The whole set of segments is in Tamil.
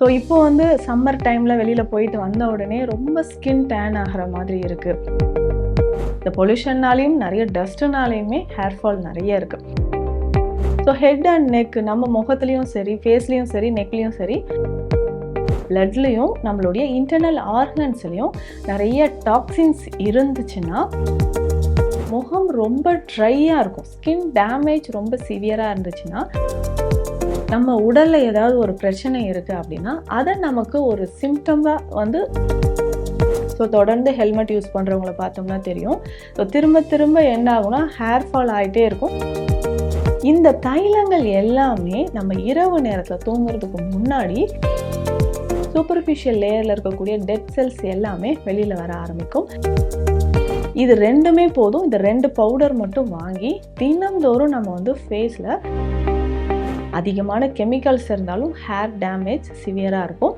ஸோ இப்போ வந்து சம்மர் டைமில் வெளியில் போயிட்டு வந்த உடனே ரொம்ப ஸ்கின் டேன் ஆகிற மாதிரி இருக்குது இந்த பொல்யூஷன்னாலையும் நிறைய டஸ்ட்டுனாலையுமே ஹேர் ஃபால் நிறைய இருக்குது ஸோ ஹெட் அண்ட் நெக் நம்ம முகத்துலேயும் சரி ஃபேஸ்லேயும் சரி நெக்லேயும் சரி பிளட்லேயும் நம்மளுடைய இன்டர்னல் ஆர்கன்ஸ்லேயும் நிறைய டாக்ஸின்ஸ் இருந்துச்சுன்னா முகம் ரொம்ப ட்ரையாக இருக்கும். ஸ்கின் டேமேஜ் ரொம்ப சிவியராக இருந்துச்சுன்னா நம்ம உடலில் ஏதாவது ஒரு பிரச்சனை இருக்குது அப்படின்னா அதை நமக்கு ஒரு சிம்டமாக வந்து ஸோ தொடர்ந்து ஹெல்மெட் யூஸ் பண்ணுறவங்கள பார்த்தோம்னா தெரியும். ஸோ திரும்ப திரும்ப என்ன ஆகும்னா ஹேர் ஃபால் ஆகிட்டே இருக்கும். இந்த தைலங்கள் எல்லாமே நம்ம இரவு நேரத்தில் தூங்குறதுக்கு முன்னாடி சூப்பர்ஃபிஷியல் லேயரில் இருக்கக்கூடிய டெட் செல்ஸ் எல்லாமே வெளியில் வர ஆரம்பிக்கும். இது ரெண்டுமே போதும். இந்த ரெண்டு பவுடர் மட்டும் வாங்கி தினம்தோறும் நம்ம வந்து ஃபேஸில் அதிகமான கெமிக்கல்ஸ் இருந்தாலும் ஹேர் டேமேஜ் சிவியராக இருக்கும்.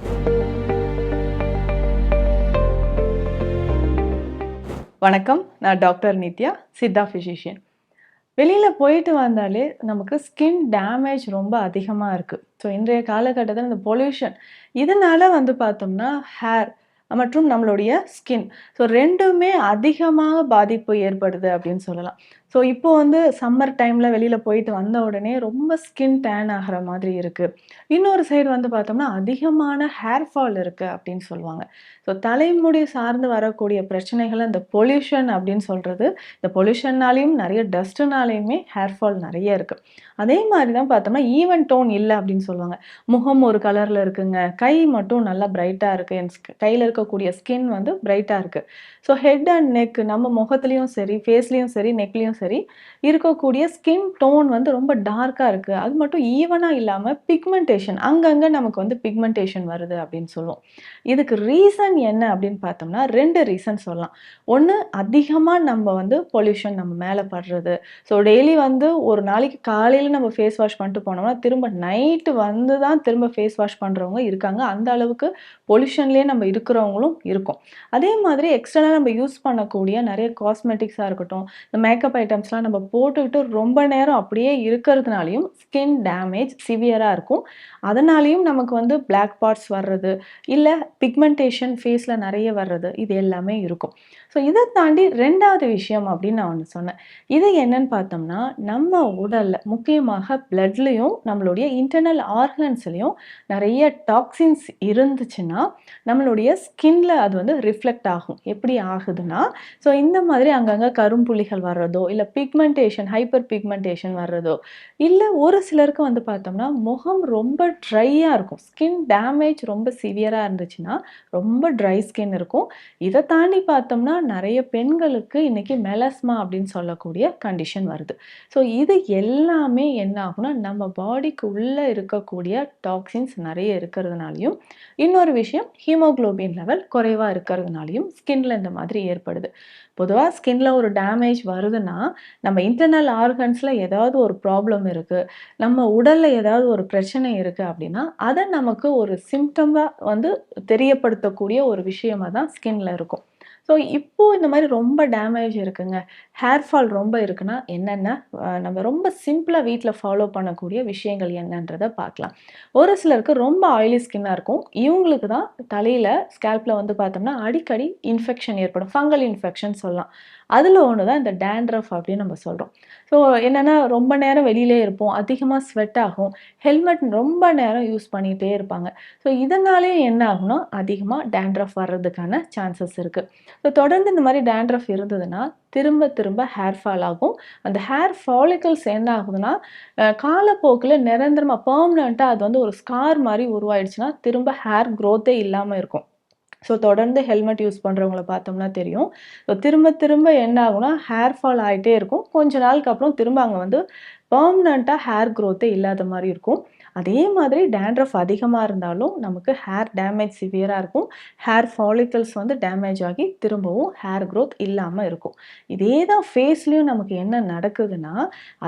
வணக்கம். நான் டாக்டர் நித்யா சித்தா ஃபிசிஷியன் வெளியில் போயிட்டு வந்தாலே நமக்கு ஸ்கின் டேமேஜ் ரொம்ப அதிகமாக இருக்குது ஸோ இன்றைய காலகட்டத்தில் இந்த பொல்யூஷன் இதனால் வந்து பார்த்தோம்னா ஹேர் மற்றும் நம்மளுடைய ஸ்கின் ஸோ ரெண்டுமே அதிகமாக பாதிப்பு ஏற்படுது அப்படின்னு சொல்லலாம். ஸோ இப்போ வந்து சம்மர் டைமில் வெளியில் போயிட்டு வந்த உடனே ரொம்ப ஸ்கின் டேன் ஆகிற மாதிரி இருக்குது இன்னொரு சைடு வந்து பார்த்தோம்னா அதிகமான ஹேர் ஃபால் இருக்குது அப்படின்னு சொல்லுவாங்க. ஸோ தலைமுடி சார்ந்து வரக்கூடிய பிரச்சனைகள் இந்த பொல்யூஷன் அப்படின்னு சொல்கிறது இந்த பொல்யூஷன்னாலையும் நிறைய டஸ்ட்டுனாலையுமே ஹேர் ஃபால் நிறைய இருக்குது அதே மாதிரி தான் பார்த்தோம்னா ஈவன் டோன் இல்லை அப்படின்னு சொல்லுவாங்க. முகம் ஒரு கலரில் இருக்குங்க. கை மட்டும் நல்லா பிரைட்டாக இருக்குது என் கையில் இருக்கக்கூடிய ஸ்கின் வந்து பிரைட்டாக இருக்குது ஸோ ஹெட் அண்ட் நெக் நம்ம முகத்துலேயும் சரி ஃபேஸ்லேயும் சரி நெக்லேயும் சரி இருக்கக்கூடிய ஸ்கின் டோன் வந்து ரொம்ப டார்க்காக இருக்குது அது மட்டும் ஈவனாக இல்லாமல் பிக்மெண்டேஷன் அங்கங்கே நமக்கு வந்து பிக்மெண்டேஷன் வருது அப்படின்னு சொல்லுவோம். இதுக்கு ரீசன் என்ன அப்படின்னு பார்த்தோம்னா ரெண்டு ரீசன் சொல்லலாம். ஒன்று அதிகமாக நம்ம வந்து பொல்யூஷன் நம்ம மேலே படுறது. ஸோ டெய்லி வந்து ஒரு நாளைக்கு காலையில் நம்ம ஃபேஸ் வாஷ் பண்ணிட்டு போனோம்னா திரும்ப நைட்டு வந்து தான் திரும்ப ஃபேஸ் வாஷ் பண்ணுறவங்க இருக்காங்க. அந்த அளவுக்கு பொல்யூஷன்லேயே நம்ம இருக்கிறவங்களும் இருக்கும். அதே மாதிரி எக்ஸ்டர்னலாக நம்ம யூஸ் பண்ணக்கூடிய நிறைய காஸ்மெட்டிக்ஸாக இருக்கட்டும் இந்த மேக்கப் ஐட்டம்ஸ்லாம் நம்ம போட்டுக்கிட்டு ரொம்ப நேரம் அப்படியே இருக்கிறதுனாலையும் ஸ்கின் டேமேஜ் சிவியராக இருக்கும். அதனாலையும் நமக்கு வந்து பிளாக் பார்ட்ஸ் வர்றது இல்லை பிக்மெண்டேஷன் ஃபேஸில் நிறைய வர்றது இது எல்லாமே இருக்கும். ஸோ இதை தாண்டி ரெண்டாவது விஷயம் அப்படின்னு நான் ஒன்று சொன்னேன். இது என்னன்னு பார்த்தோம்னா நம்ம உடலில் முக்கியமாக பிளட்லேயும் நம்மளுடைய இன்டர்னல் ஆர்கன்ஸ்லேயும் நிறைய டாக்ஸின்ஸ் இருந்துச்சுன்னா நம்மளுடைய ஸ்கின்ல அது வந்து ரிஃப்ளெக்ட் ஆகும். எப்படி ஆகுதுன்னா ஸோ இந்த மாதிரி அங்கங்கே கரும்புள்ளிகள் வர்றதோ இல்லை பிக்மெண்டேஷன் ஹைப்பர் பிக்மெண்டேஷன் வர்றதோ இல்லை ஒரு சிலருக்கு வந்து பார்த்தோம்னா முகம் ரொம்ப ட்ரையாக இருக்கும். ஸ்கின் டேமேஜ் ரொம்ப சிவியராக இருந்துச்சுன்னா ரொம்ப ட்ரை ஸ்கின் இருக்கும். இதை தாண்டி பார்த்தோம்னா நிறைய பெண்களுக்கு இன்றைக்கி மெலஸ்மா அப்படின்னு சொல்லக்கூடிய கண்டிஷன் வருது. ஸோ இது எல்லாமே என்ன ஆகும்னா நம்ம பாடிக்கு உள்ளே இருக்கக்கூடிய டாக்ஸின்ஸ் நிறைய இருக்கிறதுனாலையும் இன்னொரு விஷயம் ஹீமோக்ளோபின் லெவல் குறைவாக இருக்கிறதுனாலையும் ஸ்கின்ல இந்த மாதிரி ஏற்படுது. பொதுவாக ஸ்கின்ல ஒரு டேமேஜ் வருதுன்னா நம்ம இன்டர்னல் ஆர்கன்ஸில் ஏதாவது ஒரு ப்ராப்ளம் இருக்குது நம்ம உடலில் ஏதாவது ஒரு பிரச்சனை இருக்குது அப்படின்னா அதை நமக்கு ஒரு சிம்டமாக வந்து தெரியப்படுத்தக்கூடிய ஒரு விஷயமா தான் ஸ்கின்ல இருக்கும். ஸோ இப்போது இந்த மாதிரி ரொம்ப டேமேஜ் இருக்குங்க. ஹேர் ஃபால் ரொம்ப இருக்குன்னா என்னென்ன? நம்ம ரொம்ப சிம்பிளாக வீட்டில் ஃபாலோ பண்ணக்கூடிய விஷயங்கள் என்னன்றதை பார்க்கலாம். ஒரு சிலருக்கு ரொம்ப ஆயிலி ஸ்கின்னாக இருக்கும். இவங்களுக்கு தான் தலையில் ஸ்கேல்பில் வந்து பார்த்தோம்னா அடிக்கடி இன்ஃபெக்ஷன் ஏற்படும். ஃபங்கல் இன்ஃபெக்ஷன் சொல்லலாம். அதில் ஒன்று தான் இந்த டேண்ட்ரஃப் அப்படின்னு நம்ம சொல்கிறோம் ஸோ என்னென்னா ரொம்ப நேரம் வெளியிலே இருப்போம் அதிகமாக ஸ்வெட் ஆகும் ஹெல்மெட் ரொம்ப நேரம் யூஸ் பண்ணிகிட்டே இருப்பாங்க. ஸோ இதனாலே என்ன ஆகும்னா அதிகமாக டேண்ட்ரஃப் வர்றதுக்கான சான்சஸ் இருக்குது ஸோ தொடர்ந்து இந்த மாதிரி டேண்ட்ரஃப் இருந்ததுன்னா திரும்ப திரும்ப ஹேர் ஃபால் ஆகும். அந்த ஹேர் ஃபாலிக்கல்ஸ் என்ன ஆகுதுன்னா காலப்போக்கில் நிரந்தரமாக பர்மனண்ட்டாக அது வந்து ஒரு ஸ்கார் மாதிரி உருவாயிடுச்சுன்னா திரும்ப ஹேர் க்ரோத்தே இல்லாமல் இருக்கும். ஸோ தொடர்ந்து ஹெல்மெட் யூஸ் பண்ணுறவங்கள பார்த்தோம்னா தெரியும். ஸோ திரும்ப திரும்ப என்ன ஆகும்னா ஹேர் ஃபால் ஆகிட்டே இருக்கும். கொஞ்ச நாளுக்கு அப்புறம் திரும்ப அங்கே வந்து பர்மனண்ட்டாக ஹேர் க்ரோத்தே இல்லாத மாதிரி இருக்கும். அதே மாதிரி டேண்ட்ரஃப் அதிகமாக இருந்தாலும் நமக்கு ஹேர் டேமேஜ் சிவியராக இருக்கும். ஹேர் ஃபாலிக்கல்ஸ் வந்து டேமேஜ் ஆகி திரும்பவும் ஹேர் க்ரோத் இல்லாமல் இருக்கும். இதே தான் ஃபேஸ்லேயும் நமக்கு என்ன நடக்குதுன்னா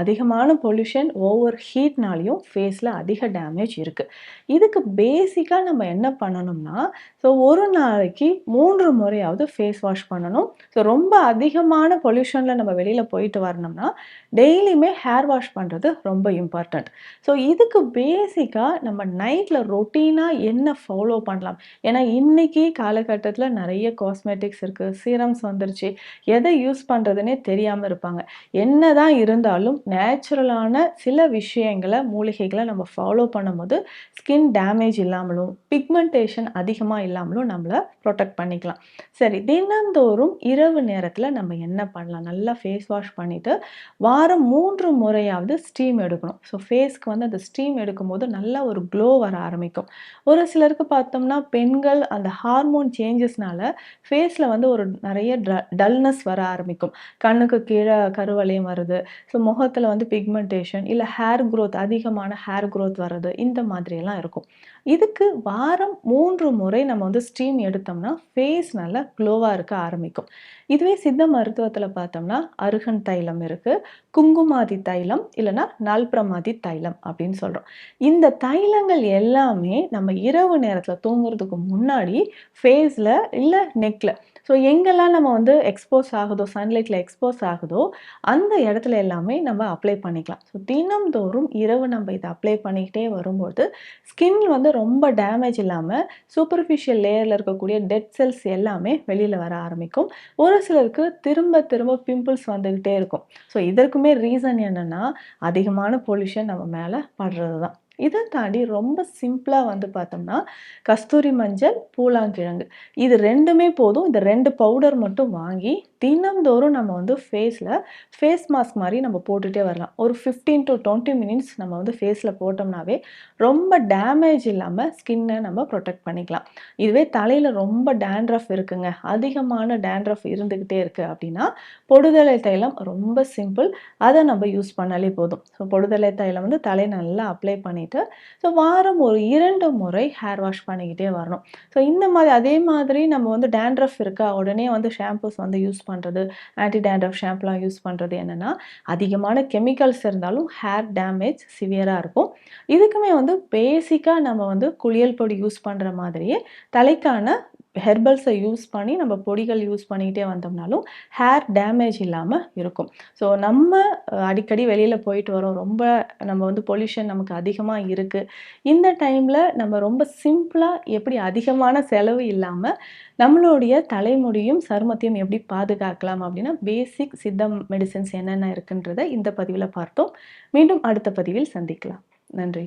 அதிகமான பொல்யூஷன் ஓவர் ஹீட்னாலையும் ஃபேஸில் அதிக டேமேஜ் இருக்குது இதுக்கு பேசிக்காக நம்ம என்ன பண்ணணும்னா ஸோ ஒரு நாளைக்கு மூன்று முறையாவது ஃபேஸ் வாஷ் பண்ணணும். ஸோ ரொம்ப அதிகமான பொல்யூஷனில் நம்ம வெளியில் போயிட்டு வரணும்னா டெய்லியுமே ஹேர் வாஷ் பண்ணுறது ரொம்ப இம்பார்ட்டண்ட் ஸோ இதுக்கு பேசிக்காக நம்ம நைட்டில் ரொட்டீனாக என்ன ஃபாலோ பண்ணலாம்? ஏன்னா இன்னைக்கு காலகட்டத்தில் நிறைய காஸ்மெட்டிக்ஸ் இருக்குது சீரம்ஸ் வந்துருச்சு. எதை யூஸ் பண்ணுறதுனே தெரியாமல் இருப்பாங்க. என்ன தான் இருந்தாலும் நேச்சுரலான சில விஷயங்களை மூலிகைகளை நம்ம ஃபாலோ பண்ணும்போது ஸ்கின் டேமேஜ் இல்லாமலும் பிக்மெண்டேஷன் அதிகமாக இல்லாமலும் நம்மளை ப்ரொடெக்ட் பண்ணிக்கலாம். சரி தினந்தோறும் இரவு நேரத்தில் நம்ம என்ன பண்ணலாம்? நல்லா ஃபேஸ் வாஷ் பண்ணிவிட்டு வாரம் மூன்று முறையாவது ஸ்டீம் எடுக்கணும். ஸோ ஃபேஸ்க்கு வந்து அந்த ஸ்டீம் எடுக்கும்போது நல்லா ஒரு க்ளோ வர ஆரம்பிக்கும். ஒரு சிலருக்கு பார்த்தோம்னா பெண்கள் அந்த ஹார்மோன் சேஞ்சஸ்னால ஃபேஸில் வந்து ஒரு நிறைய டல்னஸ் வர ஆரம்பிக்கும். கண்ணுக்கு கீழே கருவளையம் வருது. ஸோ முகத்தில் வந்து பிக்மெண்டேஷன் இல்லை ஹேர் க்ரோத் அதிகமான ஹேர் க்ரோத் வர்றது இந்த மாதிரியெல்லாம் இருக்கும். இதுக்கு வாரம் மூன்று முறை நம்ம வந்து ஸ்டீம் எடுத்தோம்னா ஃபேஸ் நல்லா க்ளோவாக இருக்க ஆரம்பிக்கும். இதுவே சித்த மருத்துவத்தில் பார்த்தோம்னா அருகன் தைலம் இருக்குது குங்குமாதி தைலம் இல்லைன்னா நல்பிரமாதி தைலம் அப்படின்னு சொல்கிறோம் இந்த தைலங்கள் எல்லாமே நம்ம இரவு நேரத்தில் தூங்குறதுக்கு முன்னாடி ஃபேஸில் இல்லை நெக்கில் ஸோ எங்கெல்லாம் நம்ம வந்து எக்ஸ்போஸ் ஆகுதோ சன்லைட்டில் எக்ஸ்போஸ் ஆகுதோ அந்த இடத்துல எல்லாமே நம்ம அப்ளை பண்ணிக்கலாம். ஸோ தினம்தோறும் இரவு நம்ம இதை அப்ளை பண்ணிக்கிட்டே வரும்போது ஸ்கின் வந்து ரொம்ப டேமேஜ் இல்லாமல் சூப்பர்ஃபிஷியல் லேயரில் இருக்கக்கூடிய டெட் செல்ஸ் எல்லாமே வெளியில் வர ஆரம்பிக்கும். ஒரு சிலருக்கு திரும்ப திரும்ப பிம்பிள்ஸ் வந்துக்கிட்டே இருக்கும். ஸோ இதற்குமே ரீசன் என்னென்னா அதிகமான பொல்யூஷன் நம்ம மேலே படுறது தான் இதை தாண்டி ரொம்ப சிம்பிளாக வந்து பார்த்தோம்னா கஸ்தூரி மஞ்சள் பூலாங்கிழங்கு இது ரெண்டுமே போதும். இந்த ரெண்டு பவுடர் மட்டும் வாங்கி தினம்தோறும் நம்ம வந்து ஃபேஸில் ஃபேஸ் மாஸ்க் மாதிரி நம்ம போட்டுகிட்டே வரலாம். ஒரு ஃபிஃப்டீன் டு டுவெண்ட்டி மினிட்ஸ் நம்ம வந்து ஃபேஸில் போட்டோம்னாவே ரொம்ப டேமேஜ் இல்லாமல் ஸ்கின்னை நம்ம ப்ரொடெக்ட் பண்ணிக்கலாம். இதுவே தலையில் ரொம்ப டேண்ட்ரஃப் இருக்குங்க. அதிகமான டேண்ட்ரஃப் இருந்துக்கிட்டே இருக்குது அப்படின்னா பொடுதலை தைலம் ரொம்ப சிம்பிள் அதை நம்ம யூஸ் பண்ணாலே போதும். ஸோ பொடுதலை தைலம் வந்து தலை நல்லா அப்ளை பண்ணிவிட்டு ஸோ வாரம் ஒரு இரண்டு முறை ஹேர் வாஷ் பண்ணிக்கிட்டே வரணும். ஸோ இந்த மாதிரி அதே மாதிரி நம்ம வந்து டேண்ட்ரஃப் இருக்கா? உடனே வந்து ஷாம்பூஸ் வந்து யூஸ் பண்ணுறது ஆன்டி டேண்ட்ரஃப் ஷாம்புலாம் யூஸ் பண்ணுறது என்னென்னா அதிகமான கெமிக்கல்ஸ் இருந்தாலும் ஹேர் டேமேஜ் சிவியராக இருக்கும். இதுக்குமே வந்து பேசிக்காக நம்ம வந்து குளியல் பொடி யூஸ் பண்ணுற மாதிரியே தலைக்கான ஹெர்பல்ஸை யூஸ் பண்ணி நம்ம பொடிகள் யூஸ் பண்ணிக்கிட்டே வந்தோம்னாலும் ஹேர் டேமேஜ் இல்லாமல் இருக்கும். ஸோ நம்ம அடிக்கடி வெளியில் போயிட்டு வரோம். ரொம்ப நம்ம வந்து பொல்யூஷன் நமக்கு அதிகமாக இருக்குது இந்த டைமில் நம்ம ரொம்ப சிம்பிளாக எப்படி அதிகமான செலவு இல்லாமல் நம்மளுடைய தலைமுடியும் சருமத்தையும் எப்படி பாதுகாக்கலாம் அப்படின்னா பேசிக் சித்தம் மெடிசின்ஸ் என்னென்ன இருக்குன்றதை இந்த பதிவில் பார்த்தோம். மீண்டும் அடுத்த பதிவில் சந்திக்கலாம். நன்றி.